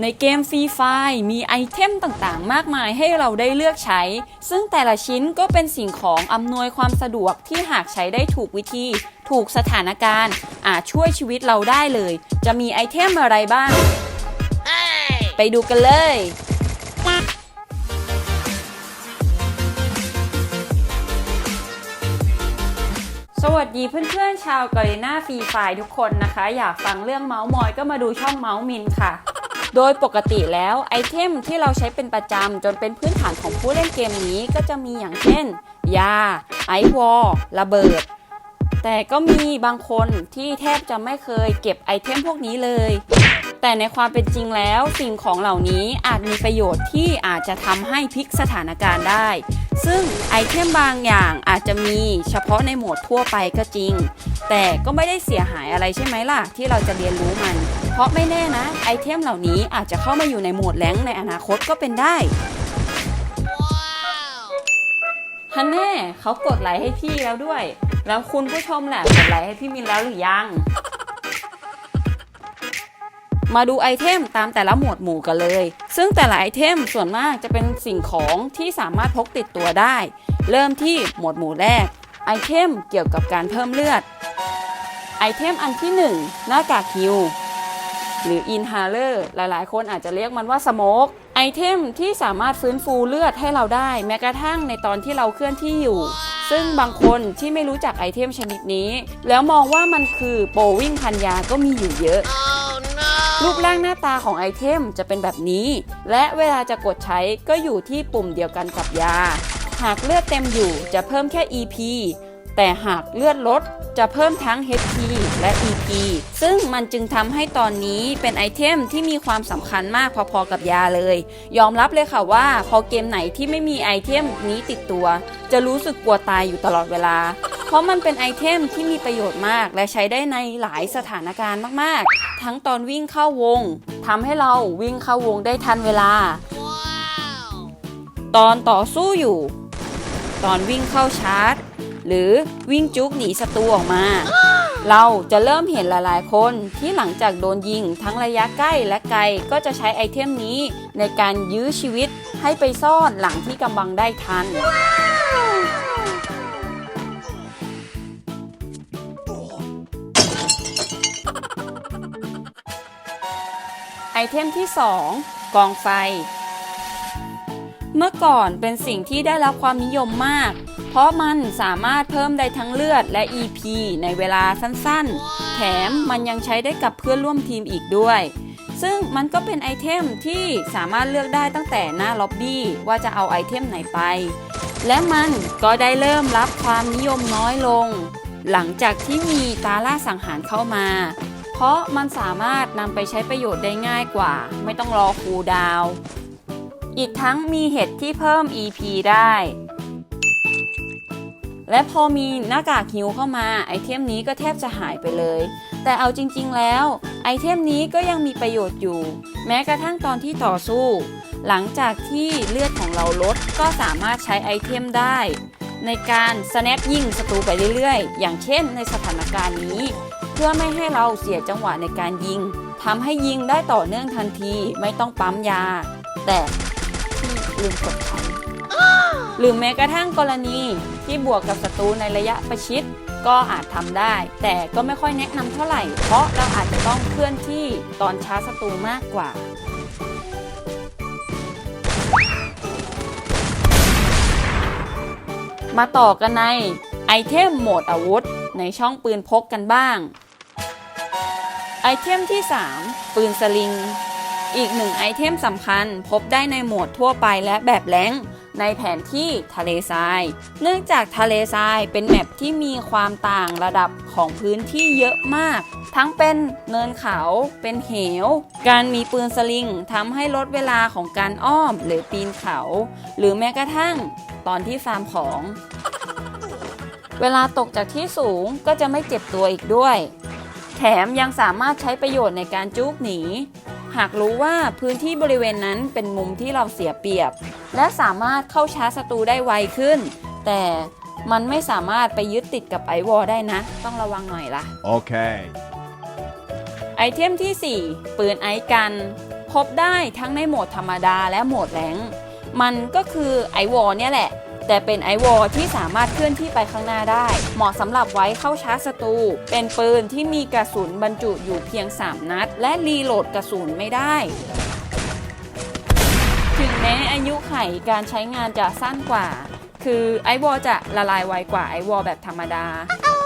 ในเกมฟรีไฟมีไอเทมต่างๆ มากมายให้เราได้เลือกใช้ ซึ่งแต่ละชิ้นก็เป็นสิ่งของอำนวยความสะดวกที่หากใช้ได้ถูกวิธี ถูกสถานการณ์ อาจช่วยชีวิตเราได้เลย จะมีไอเทมอะไรบ้าง ไปดูกันเลย สวัสดีเพื่อนๆ ชาวกอริน่าฟรีไฟทุกคนนะคะ อยากฟังเรื่องเมาส์มอยก็มาดูช่องเมาส์มินค่ะ โดยปกติแล้วไอเทมที่เราใช้เป็นประจำจนเป็นพื้นฐานของผู้เล่นเกมนี้ก็จะมีอย่างเช่น ยา ไอวอลระเบิด แต่ก็มีบางคนที่แทบจะไม่เคยเก็บไอเทมพวกนี้เลย แต่ในความเป็นจริงแล้วสิ่งของเหล่านี้อาจมีประโยชน์ที่อาจจะทำให้พลิกสถานการณ์ได้ ซึ่งไอเทมบางอย่างอาจจะมีเฉพาะในโหมดทั่วไปก็จริง แต่ก็ไม่ได้เสียหายอะไรใช่ไหมล่ะ ที่เราจะเรียนรู้มัน เพราะไม่แน่นะ ไอเทมเหล่านี้อาจจะเข้ามาอยู่ในโหมดแรงค์ในอนาคตก็เป็นได้ฮันแน่เขากดไลค์ให้พี่แล้วด้วย แล้วคุณผู้ชมแหละกดไลค์ให้พี่มินแล้วหรือยัง มาดูไอเทมตามแต่ละหมวดหมู่กันเลย ซึ่งแต่ละไอเทมส่วนมากจะเป็นสิ่งของที่สามารถพกติดตัวได้ เริ่มที่หมวดหมู่แรก ไอเทมเกี่ยวกับการเพิ่มเลือด ไอเทมอันที่ 1 หน้ากากฮิว หรืออินฮาเลอร์หลายๆ คนอาจจะเรียกมันว่าสโมกไอเทมที่สามารถฟื้นฟูเลือดให้เราได้ แม้กระทั่งในตอนที่เราเคลื่อนที่อยู่ ซึ่งบางคนที่ไม่รู้จักไอเทมชนิดนี้ แล้วมองว่ามันคือโปรวิ่งพันยาก็มีอยู่เยอะ รูปร่างหน้าตาของไอเทมจะเป็นแบบนี้ และเวลาจะกดใช้ก็อยู่ที่ปุ่มเดียวกันกับยา หากเลือดเต็มอยู่จะเพิ่มแค่ EP แต่หากเลือดลดจะเพิ่มทั้ง HP และ EP ซึ่งมันจึงทำให้ตอนนี้เป็นไอเทมที่มีความสำคัญมากพอๆกับยาเลย ยอมรับเลยค่ะว่าพอเกมไหนที่ไม่มีไอเทมนี้ติดตัว จะรู้สึกกลัวตายอยู่ตลอดเวลา เพราะมันเป็นไอเทมที่มีประโยชน์มาก และใช้ได้ในหลายสถานการณ์มากๆ ทั้งตอนวิ่งเข้าวงทำให้เราวิ่งเข้าวงได้ทันเวลา ตอนต่อสู้อยู่ ตอนวิ่งเข้าชาร์จ หรือวิ่งจุกหนีศัตรูออกมา เราจะเริ่มเห็นหลายๆ คนที่หลังจากโดนยิงทั้งระยะใกล้และไกลก็จะใช้ไอเทมนี้ในการยื้อชีวิตให้ไปซ่อนหลังที่กำบังได้ทัน ไอเทมที่ 2 กองไฟ เมื่อก่อนเป็นสิ่งที่ได้รับความนิยมมาก เพราะมันสามารถเพิ่มได้ทั้งเลือดและ EP ในเวลาสั้นๆ แถมมันยังใช้ได้กับเพื่อนร่วมทีมอีกด้วย ซึ่งมันก็เป็นไอเทมที่สามารถเลือกได้ตั้งแต่หน้าล็อบบี้ว่าจะเอาไอเทมไหนไป และมันก็ได้เริ่มรับความนิยมน้อยลง หลังจากที่มีตาล่าสังหารเข้ามา เพราะมันสามารถนำไปใช้ประโยชน์ได้ง่ายกว่า ไม่ต้องรอคูดาว อีกทั้งมีเห็ดที่เพิ่ม EP ได้ และพอมีหน้ากากฮิวเข้ามาไอเทมนี้ก็แทบจะหายไปเลย แต่เอาจริงๆแล้ว ไอเทมนี้ก็ยังมีประโยชน์อยู่ แม้กระทั่งตอนที่ต่อสู้ หลังจากที่เลือดของเราลดก็สามารถใช้ไอเทมได้ ในการสแนปยิงศัตรูไปเรื่อยๆ อย่างเช่นในสถานการณ์นี้ เพื่อไม่ให้เราเสียจังหวะในการยิงทำให้ยิงได้ต่อเนื่องทันทีไม่ต้องปั๊มยา แต่ที่ลืมกดใช้ หรือแม้กระทั่งกรณีที่บวกกับศัตรูในระยะประชิดก็อาจทำได้ แต่ก็ไม่ค่อยแนะนำเท่าไหร่ เพราะเราอาจจะต้องเคลื่อนที่ตอนช้าศัตรูมากกว่า มาต่อกันในไอเทมโหมดอาวุธ ในช่องปืนพกกันบ้าง ไอเทมที่ 3 ปืนสลิง อีกหนึ่งไอเทมสำคัญพบได้ในโหมดทั่วไปและแบบแรงในแผนที่ทะเลทราย เนื่องจากทะเลทรายเป็นแมปที่มีความต่างระดับของพื้นที่เยอะมาก ทั้งเป็นเนินเขา เป็นเหว การมีปืนสลิงทำให้ลดเวลาของการอ้อมหรือปีนเขา หรือแม้กระทั่งตอนที่ฟาร์มของ เวลาตกจากที่สูงก็จะไม่เจ็บตัวอีกด้วย แถมยังสามารถใช้ประโยชน์ในการจุกหนี หากรู้ว่าพื้นที่บริเวณนั้นเป็นมุมที่เราเสียเปรียบ และสามารถเข้าชาร์จศัตรูได้ไวขึ้น แต่มันไม่สามารถไปยึดติดกับไอวอลได้นะ ต้องระวังหน่อยล่ะ Okay. ไอเทมที่ 4 ปืนไอกันพพบได้ทั้งในโหมดธรรมดาและโหมดแรงค์มันก็คือไอวอลเนี่ยแหละ แต่เป็นไอวอลที่สามารถเคลื่อนที่ไปข้างหน้าได้ เหมาะสำหรับไว้เข้าชาร์จศัตรู เป็นปืนที่มีกระสุนบรรจุอยู่เพียง 3 นัด และรีโหลดกระสุนไม่ได้ ถึงแม้อายุไขการใช้งานจะสั้นกว่า คือไอวอลจะละลายไวกว่าไอวอลแบบธรรมดา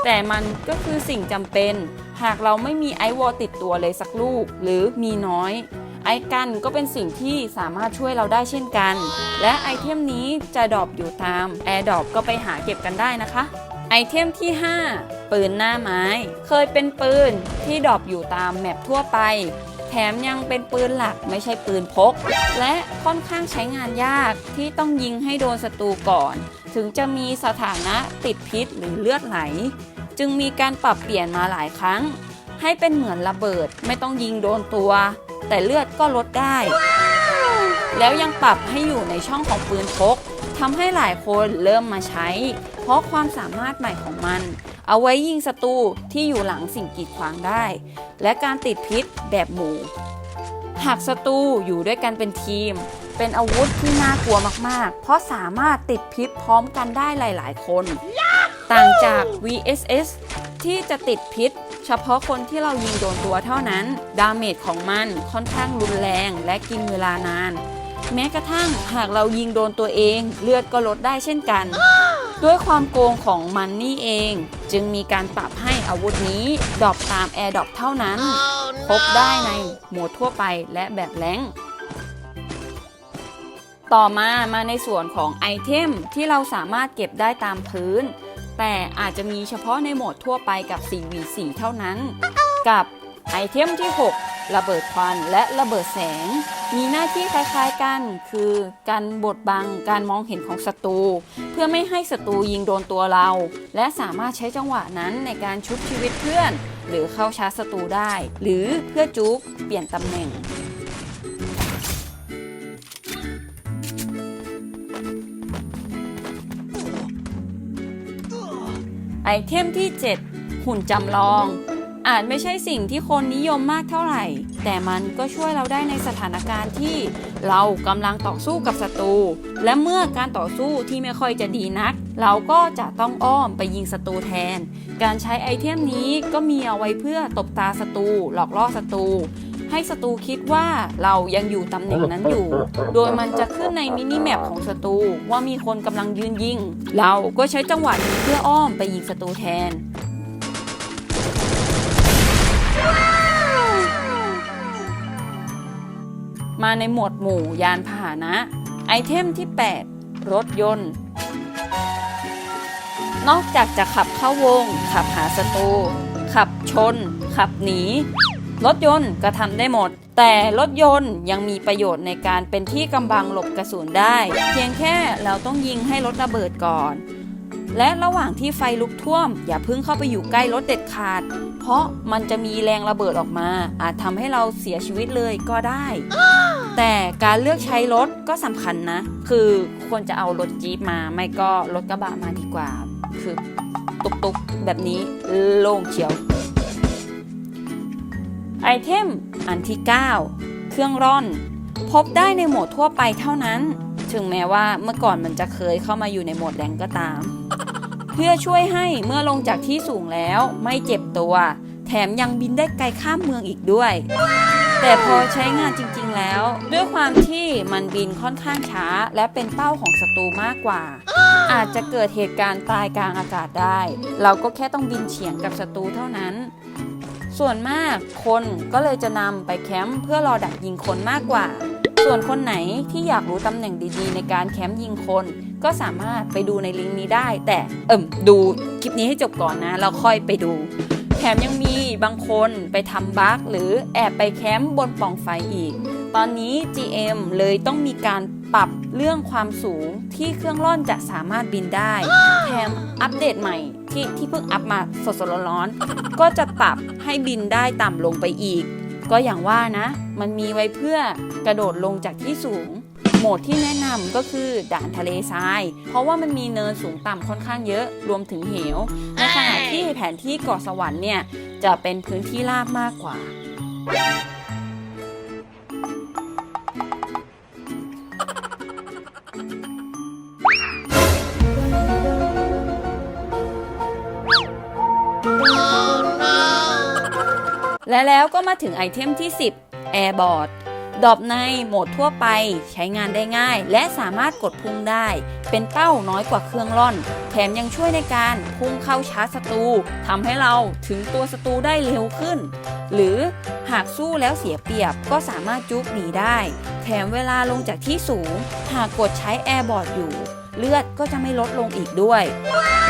แต่มันก็คือสิ่งจำเป็น หากเราไม่มีไอวอลติดตัวเลยสักลูก หรือมีน้อย ไอกันก็เป็นสิ่งที่สามารถช่วยเราได้เช่นกัน และไอเทมนี้จะดรอปอยู่ตามแอร์ดรอปก็ไปหาเก็บกันได้นะคะ ไอเทมที่ 5 ปืนหน้าไม้ เคยเป็นปืนที่ดรอปอยู่ตามแมปทั่วไป แถมยังเป็นปืนหลักไม่ใช่ปืนพก และค่อนข้างใช้งานยากที่ต้องยิงให้โดนศัตรูก่อน ถึงจะมีสถานะติดพิษหรือเลือดไหล จึงมีการปรับเปลี่ยนมาหลายครั้ง ให้เป็นเหมือนระเบิดไม่ต้องยิงโดนตัว แต่เลือดก็ลดได้ แล้วยังปรับให้อยู่ในช่องของปืนพกทำให้หลายคนเริ่มมาใช้ เพราะความสามารถใหม่ของมัน เอาไว้ยิงศัตรูที่อยู่หลังสิ่งกีดขวางได้ และการติดพิษแบบหมู่ หากศัตรูอยู่ด้วยกันเป็นทีม เป็นอาวุธที่น่ากลัวมากๆ เพราะสามารถติดพิษพร้อมกันได้หลาย ๆ คน ต่างจาก VSS ที่จะติดพิษ เฉพาะคนที่เรายิงโดนตัวเท่านั้น ดาเมจของมันค่อนข้างรุนแรงและกินเวลานาน แม้กระทั่งหากเรายิงโดนตัวเอง เลือดก็ลดได้เช่นกัน ด้วยความโกงของมันนี่เอง จึงมีการปรับให้อาวุธนี้ดรอปตามแอร์ดรอปเท่านั้น พบได้ในโหมดทั่วไปและแบบแรงต่อมามาในส่วนของไอเทมที่เราสามารถเก็บได้ตามพื้น แต่อาจจะมีเฉพาะในโหมดทั่วไปกับ 4v4 เท่านั้น กับไอเทมที่ 6 ระเบิดควันและระเบิดแสง มีหน้าที่คล้ายๆกัน คือการบดบังการมองเห็นของศัตรู เพื่อไม่ให้ศัตรูยิงโดนตัวเรา และสามารถใช้จังหวะนั้นในการชุบชีวิตเพื่อน หรือเข้าชาร์จศัตรูได้ หรือเพื่อจุกเปลี่ยนตำแหน่ง ไอเทมที่ 7 หุ่นจำลอง อาจไม่ใช่สิ่งที่คนนิยมมากเท่าไหร่ แต่มันก็ช่วยเราได้ในสถานการณ์ที่เรากำลังต่อสู้กับศัตรู และเมื่อการต่อสู้ที่ไม่ค่อยจะดีนัก เราก็จะต้องอ้อมไปยิงศัตรูแทน การใช้ไอเทมนี้ก็มีเอาไว้เพื่อตบตาศัตรูหลอกล่อศัตรู ให้ศัตรูคิดว่าเรายังอยู่ตำแหน่งนั้นอยู่ โดยมันจะขึ้นในมินิแมปของศัตรูว่ามีคนกำลังยืนยิง เราก็ใช้จังหวะนี้เพื่ออ้อมไปยิงศัตรูแทนมาในหมวดหมู่ยานพาหนะ ไอเทมที่ 8 รถยนต์ นอกจากจะขับเข้าวง ขับหาศัตรูขับชน ขับหนี รถยนต์ก็ทำได้หมด แต่รถยนต์ยังมีประโยชน์ในการเป็นที่กำบังหลบกระสุนได้ เพียงแค่เราต้องยิงให้รถระเบิดก่อน และระหว่างที่ไฟลุกท่วม อย่าเพิ่งเข้าไปอยู่ใกล้รถเด็ดขาด เพราะมันจะมีแรงระเบิดออกมา อาจทำให้เราเสียชีวิตเลยก็ได้ แต่การเลือกใช้รถก็สำคัญนะ คือควรจะเอารถจี๊ปมา ไม่ก็รถกระบะมาดีกว่า คือตุกๆแบบนี้โล่งเฉียว ไอเทม อันที่ 9 เครื่องร่อน พบได้ในโหมดทั่วไปเท่านั้น ถึงแม้ว่าเมื่อก่อนมันจะเคยเข้ามาอยู่ในโหมดแรงก็ตาม เพื่อช่วยให้เมื่อลงจากที่สูงแล้วไม่เจ็บตัว แถมยังบินได้ไกลข้ามเมืองอีกด้วย แต่พอใช้งานจริงๆแล้ว ด้วยความที่มันบินค่อนข้างช้า และเป็นเป้าของศัตรูมากกว่า อาจจะเกิดเหตุการณ์ตายกลางอากาศได้ เราก็แค่ต้องบินเฉียงกับศัตรูเท่านั้น ส่วนมากคนก็เลยจะนำไปแคมป์เพื่อรอดักยิงคนมากกว่า ส่วนคนไหนที่อยากรู้ตำแหน่งดีๆ ในการแคมป์ยิงคน ก็สามารถไปดูในลิงก์นี้ได้ แต่เอิ่มดูคลิปนี้ให้จบก่อนนะเราค่อยไปดู แถมยังมีบางคนไปทำบั๊กหรือแอบไปแคมป์บนปล่องไฟอีก ตอนนี้ GM เลยต้องมีการ ปรับเรื่องความสูงที่เครื่องร่อนจะสามารถบินได้ แถมอัปเดตใหม่ที่ที่เพิ่งอัปมาสดๆร้อนๆก็จะปรับให้บินได้ต่ำลงไปอีก ก็อย่างว่านะ มันมีไว้เพื่อกระโดดลงจากที่สูง โหมดที่แนะนำก็คือด่านทะเลทราย เพราะว่ามันมีเนินสูงต่ำค่อนข้างเยอะรวมถึงเหว ในขณะที่แผนที่เกาะสวรรค์เนี่ยจะเป็นพื้นที่ราบมากกว่า และแล้วก็มาถึงไอเทมที่ 10 Airboard ดอปในโหมดทั่วไปใช้งานได้ง่าย และสามารถกดพุ่งได้ เป็นเป้าน้อยกว่าเครื่องร่อน แถมยังช่วยในการพุ่งเข้าชาร์จศัตรูทำให้เราถึงตัวศัตรูได้เร็วขึ้น หรือหากสู้แล้วเสียเปรียบก็สามารถจุกหนีได้ แถมเวลาลงจากที่สูง หากกดใช้แอร์บอร์ดอยู่ เลือดก็จะไม่ลดลงอีกด้วย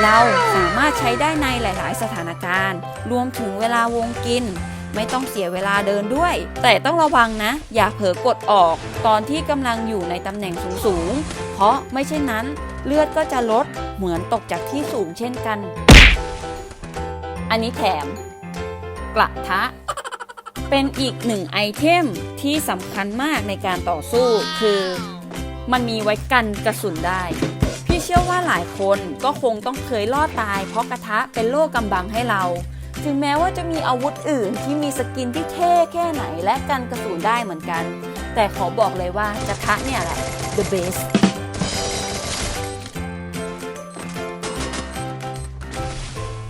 เราสามารถใช้ได้ในหลาย ๆ สถานการณ์ รวมถึงเวลาวงกิน ไม่ต้องเสียเวลาเดินด้วย แต่ต้องระวังนะ อย่าเผลอกดออก ตอนที่กำลังอยู่ในตำแหน่งสูงๆ เพราะไม่เช่นนั้น เลือดก็จะลดเหมือนตกจากที่สูงเช่นกัน อันนี้แถม กระทะ เป็นอีกหนึ่งไอเทมที่สำคัญมากในการต่อสู้คือมันมีไว้กันกระสุนได้ พี่เชื่อว่าหลายคนก็คงต้องเคยรอดตายเพราะกระทะเป็นโล่กำบังให้เรา ถึงแม้ว่าจะมีอาวุธอื่นที่มีสกินที่เท่แค่ไหนและกันกระสุนได้เหมือนกัน แต่ขอบอกเลยว่า กระทะเนี่ยแหละ the best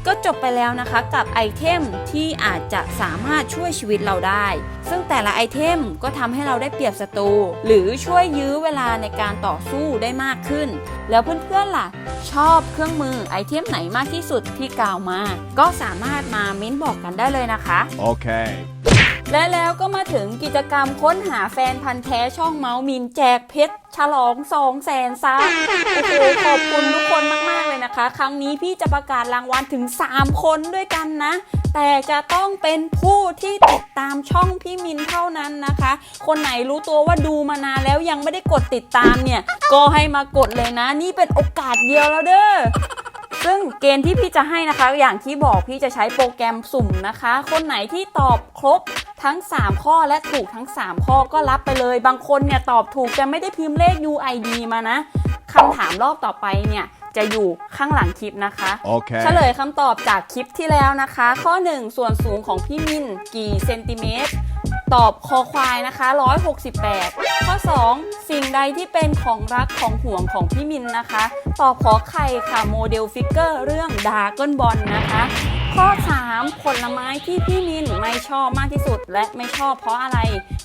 ก็จบไปแล้วนะคะกับไอเทมที่อาจจะสามารถช่วยชีวิตเราได้ ซึ่งแต่ละไอเทมก็ทำให้เราได้เปรียบศัตรูหรือช่วยยื้อเวลาในการต่อสู้ได้มากขึ้น แล้วเพื่อนๆล่ะ ชอบเครื่องมือไอเทมไหนมากที่สุดที่กล่าวมา ก็สามารถมาเม้นบอกกันได้เลยนะคะ Okay. และแล้วก็มาถึงกิจกรรมค้นหาแฟนพันธ์แท้ช่องเมาส์มินแจกเพชรฉลอง2 0 0แสนซับโอ้โหขอบคุณทุกคนมาก ๆ เลยนะคะ ครั้งนี้พี่จะประกาศรางวัลถึง 3 คนด้วยกันนะ แต่จะต้องเป็นผู้ที่ติดตามช่องพี่มินเท่านั้นนะคะ คนไหนรู้ตัวว่าดูมานานแล้วยังไม่ได้กดติดตามเนี่ย ก็ให้มากดเลยนะ นี่เป็นโอกาสเดียวแล้วเด้อซึ่งเกณฑ์ที่พี่จะให้นะคะ อย่างที่บอกพี่จะใช้โปรแกรมสุ่มนะคะ คนไหนที่ตอบครบ ทั้ง 3 ข้อและถูกทั้ง 3 ข้อก็รับไปเลย บางคนเนี่ยตอบถูกแต่ไม่ได้พิมพ์เลข UID มานะคำถามรอบต่อไปเนี่ยจะอยู่ข้างหลังคลิปนะคะ Okay. เฉลยคำตอบจากคลิปที่แล้วนะคะ ข้อ 1 ส่วนสูงของพี่มินกี่เซนติเมตรตอบคอควายนะคะ 168 ข้อ 2 สิ่งใดที่เป็นของรักของห่วงของพี่มินนะคะ ตอบขอไข่ค่ะโมเดลฟิกเกอร์เรื่องดาร์กบอลนะคะ ข้อ 3 ผลไม้ที่พี่มินไม่ชอบมากที่สุด และไม่ชอบเพราะอะไร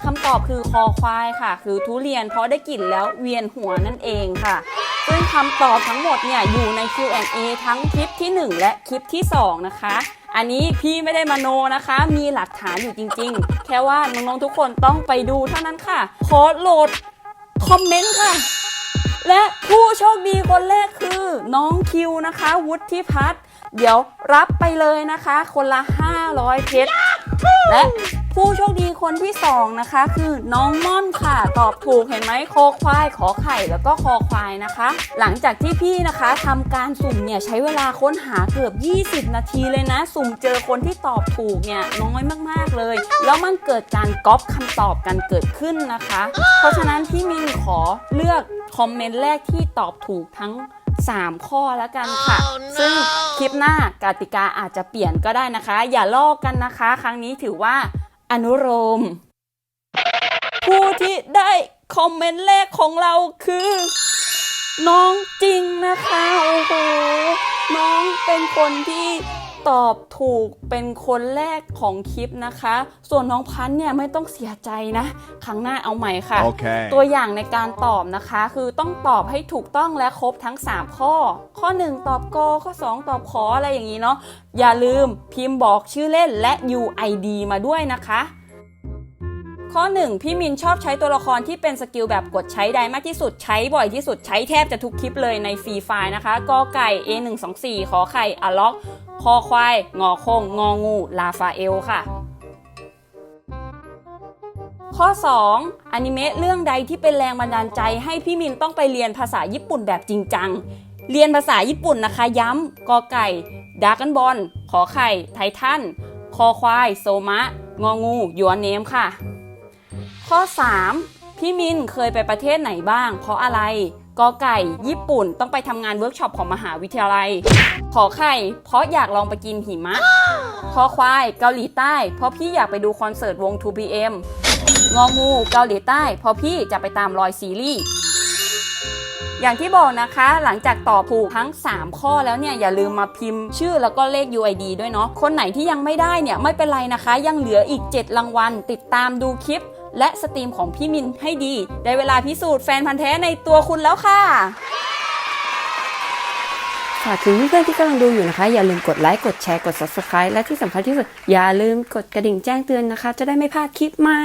คำตอบคือคอควายค่ะ คือทุเรียนเพราะได้กลิ่นแล้วเวียนหัวนั่นเองค่ะ ซึ่งคำตอบทั้งหมดเนี่ยอยู่ใน Q&A ทั้งคลิปที่ 1 และคลิปที่ 2 นะคะ อันนี้พี่ไม่ได้มาโนนะคะ มีหลักฐานอยู่จริงๆ แค่ว่าน้องๆทุกคนต้องไปดูเท่านั้นค่ะขอโหลดคอมเมนต์ค่ะ และผู้โชคดีคนแรกคือ น้องคิวนะคะ วุฒิพัฒน์เดี๋ยวรับไปเลยนะคะ คนละ 500 เพชรและผู้โชคดีคนที่ 2 นะคะ คือน้องม่อนค่ะ ตอบถูกเห็นไหมคอควาย ขอไข่แล้วก็คอควายนะคะ หลังจากที่พี่นะคะทำการสุ่มเนี่ยใช้เวลาค้นหาเกือบ 20 นาทีเลยนะ สุ่มเจอคนที่ตอบถูกเนี่ยน้อยมากๆเลย แล้วมันเกิดการก๊อปคำตอบกันเกิดขึ้นนะคะ เพราะฉะนั้นพี่มินขอเลือกคอมเมนต์แรกที่ตอบถูกทั้ง 3 ข้อแล้วกันค่ะซึ่งคลิปหน้ากติกาอาจจะเปลี่ยนก็ได้นะคะ อย่าลอกกันนะคะ ครั้งนี้ถือว่าอนุโลมผู้ที่ได้คอมเมนต์แรกของเราคือ น้องจริงนะคะ โอ้โห น้องเป็นคนที่ ตอบถูกเป็นคนแรกของคลิปนะคะ ส่วนน้องพันธุ์เนี่ยไม่ต้องเสียใจนะ ครั้งหน้าเอาใหม่ค่ะ Okay. ตัวอย่างในการตอบนะคะ คือต้องตอบให้ถูกต้องและครบทั้ง 3 ข้อ ข้อ 1 ตอบกข้อ 2 ตอบขออะไรอย่างนี้เนาะอย่าลืมพิมพ์บอกชื่อเล่นและ UID มาด้วยนะคะข้อ 1 พี่มินชอบใช้ตัวละครที่เป็นสกิลแบบกดใช้ได้มากที่สุดใช้บ่อยที่สุดใช้แทบจะทุกคลิปเลยในฟรีไฟล์นะคะกอไก่ A124 ขอไข่อะล็อก คอควาย งอคง งองู ลาฟาเอลค่ะ ข้อ 2. อนิเมะเรื่องใดที่เป็นแรงบันดาลใจให้พี่มินต้องไปเรียนภาษาญี่ปุ่นแบบจริงจัง เรียนภาษาญี่ปุ่นนะคะ ย้ำกอไก่ดาร์กันบอล ขอไข่ ไททัน คอควาย โซมะ งองู ยัวเนมค่ะ ข้อ 3. พี่มินเคยไปประเทศไหนบ้าง เพราะอะไร กอไก่ ญี่ปุ่นต้องไปทำงานเวิร์กช็อปของมหาวิทยาลัย ขอไข่ เพราะอยากลองไปกินหิมะ คอควาย เกาหลีใต้ เพราะพี่อยากไปดูคอนเสิร์ตวง 2PM งองูเกาหลีใต้ เพราะพี่จะไปตามรอยซีรีส์อย่างที่บอกนะคะ หลังจากตอบถูกทั้ง 3 ข้อแล้วเนี่ย อย่าลืมมาพิมพ์ชื่อแล้วก็เลข UID ด้วยเนาะคนไหนที่ยังไม่ได้เนี่ย ไม่เป็นไรนะคะ ยังเหลืออีก 7 รางวัล ติดตามดูคลิป และสตรีมของพี่มินให้ดี ได้เวลาพิสูจน์แฟนพันธ์แท้ในตัวคุณแล้วค่ะฝากถึงเพื่อนๆที่กำลังดูอยู่นะคะ อย่าลืมกดไลค์ กดแชร์ กด subscribe และที่สำคัญที่สุด อย่าลืมกดกระดิ่งแจ้งเตือนนะคะ จะได้ไม่พลาดคลิปใหม่